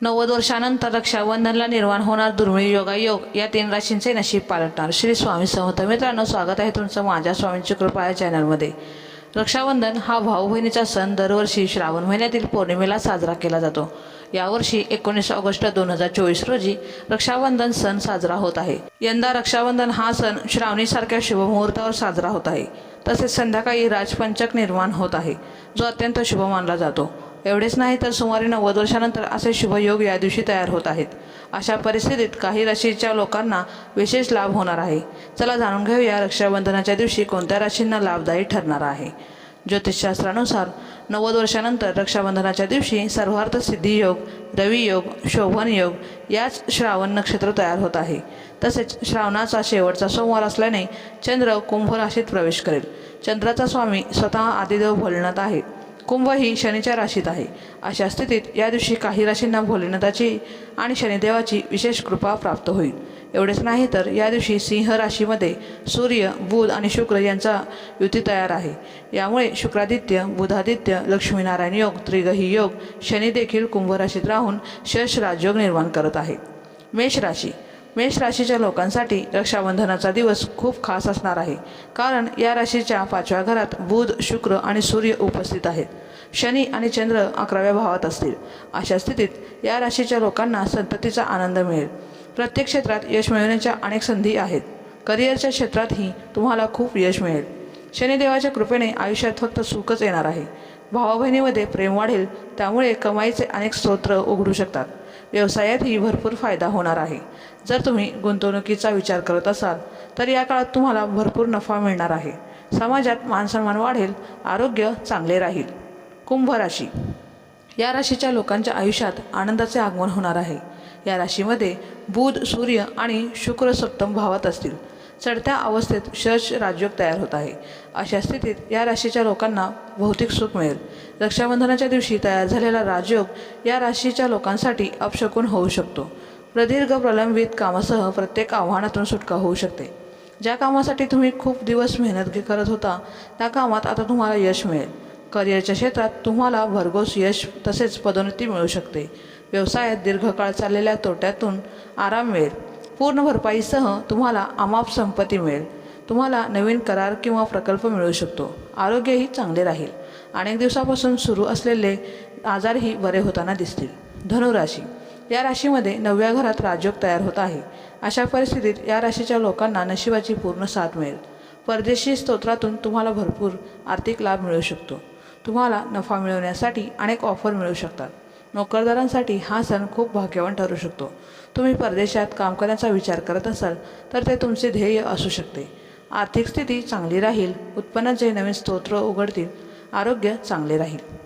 नव्वद वर्षानंतर रक्षाबंधनला निर्माण होणार दुर्मिळ योगायोग या तीन राशींचे नशीब पालटणार. श्री स्वामी समर्थ मित्रांनो स्वागत आहे तुमचं माझ्या स्वामींची कृपा या चॅनलमध्ये. रक्षाबंधन हा भाऊ बहिणीचा सण दरवर्षी श्रावण महिन्यातील पौर्णिमेला साजरा केला जातो. यावर्षी एकोणीस ऑगस्ट दोन हजार चोवीस रोजी रक्षाबंधन सण साजरा होत आहे. यंदा रक्षाबंधन हा सण श्रावणीसारख्या शुभमुहूर्तावर साजरा होत आहे. तसेच संध्याकाळी राजपंचक निर्माण होत आहे जो अत्यंत शुभ मानला जातो. एवढेच नाही तर सुमारे नव्वद वर्षानंतर असे शुभयोग या दिवशी तयार होत आहेत. अशा परिस्थितीत काही राशीच्या लोकांना विशेष लाभ होणार आहे. चला जाणून घेऊया रक्षाबंधनाच्या दिवशी कोणत्या राशींना लाभदायी ठरणार आहे. ज्योतिषशास्त्रानुसार नव्वद वर्षानंतर रक्षाबंधनाच्या दिवशी सर्वार्थ सिद्धी योग रवी योग शोभन योग याच श्रावण नक्षत्र तयार होत आहे. तसेच श्रावणाचा शेवटचा सोमवार असल्याने चंद्र कुंभ राशीत प्रवेश करेल. चंद्राचा स्वामी स्वतः आदिदेव भोलेनाथ आहे कुंभ ही शनीच्या राशीत आहे. अशा स्थितीत या दिवशी काही राशींना भोलेनाथाची आणि शनिदेवाची विशेष कृपा प्राप्त होईल. एवढेच नाही तर या दिवशी सिंह राशीमध्ये सूर्य बुध आणि शुक्र यांचा युती तयार आहे. यामुळे शुक्रादित्य बुधादित्य लक्ष्मीनारायण योग त्रिगही योग शनी देखील कुंभ राशीत राहून शश राजयोग निर्माण करत आहे. मेष राशी. मेष राशीच्या लोकांसाठी रक्षाबंधनाचा दिवस खूप खास असणार आहे. कारण या राशीच्या पाचव्या घरात बुध शुक्र आणि सूर्य उपस्थित आहेत. शनी आणि चंद्र अकराव्या भावात असतील. अशा स्थितीत या राशीच्या लोकांना संततीचा आनंद मिळेल. प्रत्येक क्षेत्रात यश मिळवण्याच्या अनेक संधी आहेत. करिअरच्या क्षेत्रातही तुम्हाला खूप यश मिळेल. शनिदेवाच्या कृपेने आयुष्यात फक्त सुखच येणार आहे. भावाबहिणीमध्ये प्रेम वाढेल त्यामुळे कमाईचे अनेक स्तोत्र उघडू शकतात. व्यवसायातही भरपूर फायदा होणार आहे. जर तुम्ही गुंतवणुकीचा विचार करत असाल तर या काळात तुम्हाला भरपूर नफा मिळणार आहे. समाजात मानसन्मान वाढेल आरोग्य चांगले राहील. कुंभ राशी. या राशीच्या लोकांच्या आयुष्यात आनंदाचे आगमन होणार आहे. या राशीमध्ये बुध सूर्य आणि शुक्र सप्तम भावात असतील. चढत्या अवस्थेत शश राजयोग तयार होत आहे. अशा स्थितीत या राशीच्या लोकांना भौतिक सुख मिळेल. रक्षाबंधनाच्या दिवशी तयार झालेला राजयोग या राशीच्या लोकांसाठी अपशकून होऊ शकतो. प्रदीर्घ प्रलंबित कामासह प्रत्येक आव्हानातून सुटका होऊ शकते. ज्या कामासाठी तुम्ही खूप दिवस मेहनत घे- करत होता त्या कामात आता तुम्हाला यश मिळेल. करिअरच्या क्षेत्रात तुम्हाला भरघोस यश तसेच पदोन्नती मिळू शकते. व्यवसायात दीर्घकाळ चाललेल्या तोट्यातून आराम मिळेल. पूर्ण भरपाईसह तुम्हाला अमाप संपत्ती मिळेल. तुम्हाला नवीन करार किंवा प्रकल्प मिळू शकतो. आरोग्यही चांगले राहील. अनेक दिवसापासून सुरू असलेले आजारही बरे होताना दिसतील. धनुराशी. या राशीमध्ये नवव्या घरात राजयोग तयार होत आहे. अशा परिस्थितीत या राशीच्या लोकांना नशिबाची पूर्ण साथ मिळेल. परदेशी स्तोत्रातून तुम्हाला भरपूर आर्थिक लाभ मिळू शकतो. तुम्हाला नफा मिळवण्यासाठी अनेक ऑफर मिळू शकतात. नोकरदारांसाठी हा सण खूप भाग्यवान ठरू शकतो. तुम्ही परदेशात काम करण्याचा विचार करत असाल तर ते तुमचे ध्येय असू शकते. आर्थिक स्थिती चांगली राहील उत्पन्नाचे नवीन स्तोत्र उघडतील आरोग्य चांगले राहील.